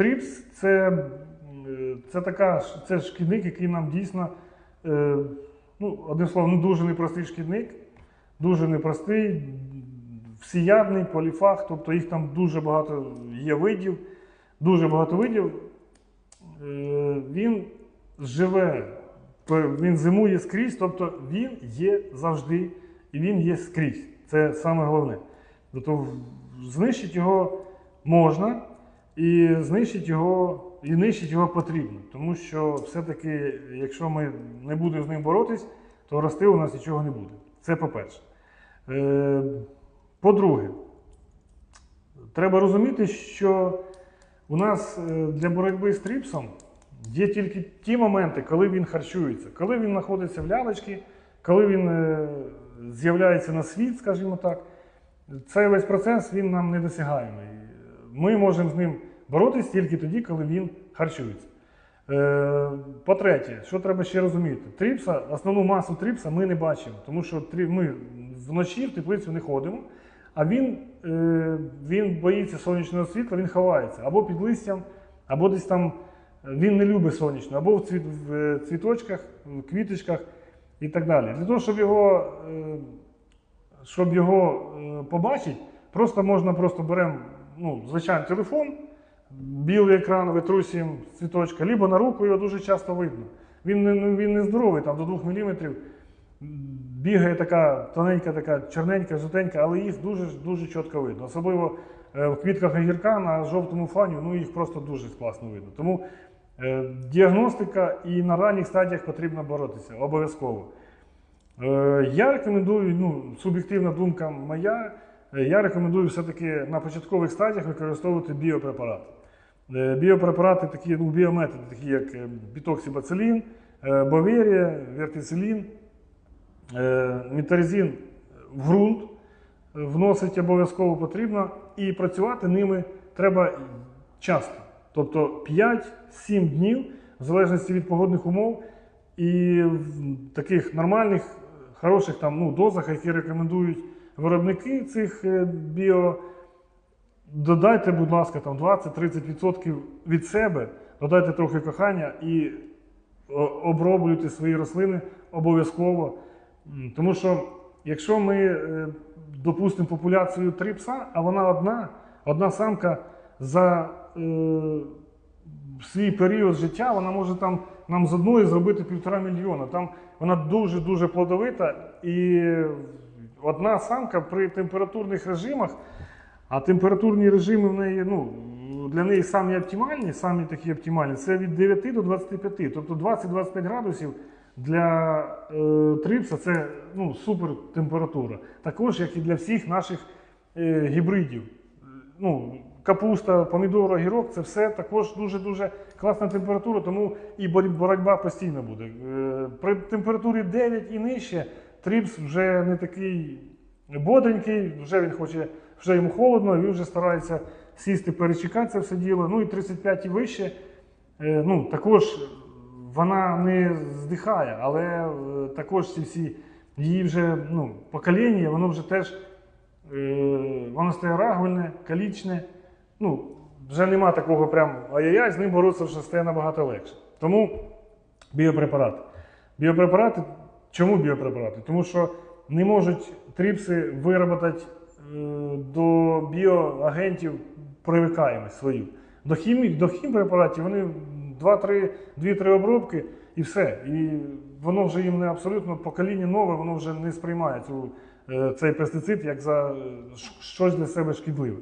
Тріпс це, е, це така це шкідник, який нам дійсно, е, ну, одним словом, ну, дуже непростий шкідник, дуже непростий, всіядний, поліфаг, тобто їх там дуже багато є видів, дуже багато видів. Е, Він живе, він зимує скрізь, тобто він є завжди і він є скрізь. Це саме головне. Тобто знищити його можна, і знищити його, і нищити його потрібно. Тому що все-таки, якщо ми не будемо з ним боротись, то рости у нас нічого не буде. Це по-перше. Е, По-друге, треба розуміти, що у нас е, для боротьби з тріпсом є тільки ті моменти, коли він харчується, коли він знаходиться в лялечці, коли він е, з'являється на світ, скажімо так. Цей весь процес він нам недосягаємий. Ми можемо з ним боротись тільки тоді, коли він харчується. Е, По-третє, що треба ще розуміти? Тріпса, основну масу тріпса ми не бачимо, тому що ми вночі в теплицю не ходимо, а він, е, він боїться сонячного світла, він ховається або під листям, або десь там е, він не любить сонячно, або в, цвіт, в цвіточках, в квіточках і так далі. Для того, щоб його, щоб його побачити, просто можна просто беремо ну, звичайний телефон, білий екран витрусуємо з цвіточка, либо на руку його дуже часто видно. Він не, ну, він не здоровий, там до 2 мм. Бігає така тоненька, така чорненька, жовтенька, але їх дуже дуже чітко видно. Особливо е, в квітках огірка на жовтому фані, ну їх просто дуже класно видно. Тому е, діагностика і на ранніх стадіях потрібно боротися обов'язково. Е, Я рекомендую, ну, суб'єктивна думка моя, я рекомендую все-таки на початкових стадіях використовувати біопрепарати. Е, Біопрепарати, такі, ну, біометоди, такі як е, бітоксибацилін, е, боверія, вертицилін, е, в ґрунт вносить обов'язково потрібно, і працювати ними треба часто. Тобто 5-7 днів, в залежності від погодних умов, і в таких нормальних, хороших там, ну, дозах, які рекомендують виробники цих е, біо. Додайте, будь ласка, там 20-30% від себе, додайте трохи кохання і оброблюйте свої рослини обов'язково. Тому що якщо ми е, допустимо популяцію три пса, а вона одна, одна самка за е, свій період життя, вона може там нам з одної зробити півтора мільйона. Там вона дуже-дуже плодовита, і одна самка при температурних режимах, а температурні режими в неї, ну, для неї самі оптимальні, самі такі оптимальні, це від 9 до 25. Тобто 20-25 градусів для е, трипса це ну, супер температура. Також, як і для всіх наших е, гібридів. Ну, капуста, помідор, огірок це все також дуже-дуже класна температура, тому і боротьба постійно буде. Е, При температурі 9 і нижче трипс вже не такий бодренький, вже він хоче, вже йому холодно, він вже старається сісти, перечекати це все діло. Ну і 35 і вище. Е, Ну, також вона не здихає, але е, також ці всі її вже ну, покоління, воно вже теж е, воно стає рагульне, калічне. Ну, вже нема такого прям ай-яй-яй, з ним боротися вже стає набагато легше. Тому біопрепарати. Біопрепарати, чому біопрепарати? Тому що не можуть тріпси виробити до біоагентів привикаємо свою. До хімі, до хімпрепаратів вони 2-3 обробки і все. І воно вже їм не абсолютно покоління нове, воно вже не сприймає цю, е, цей пестицид як за е, щось для себе шкідливе.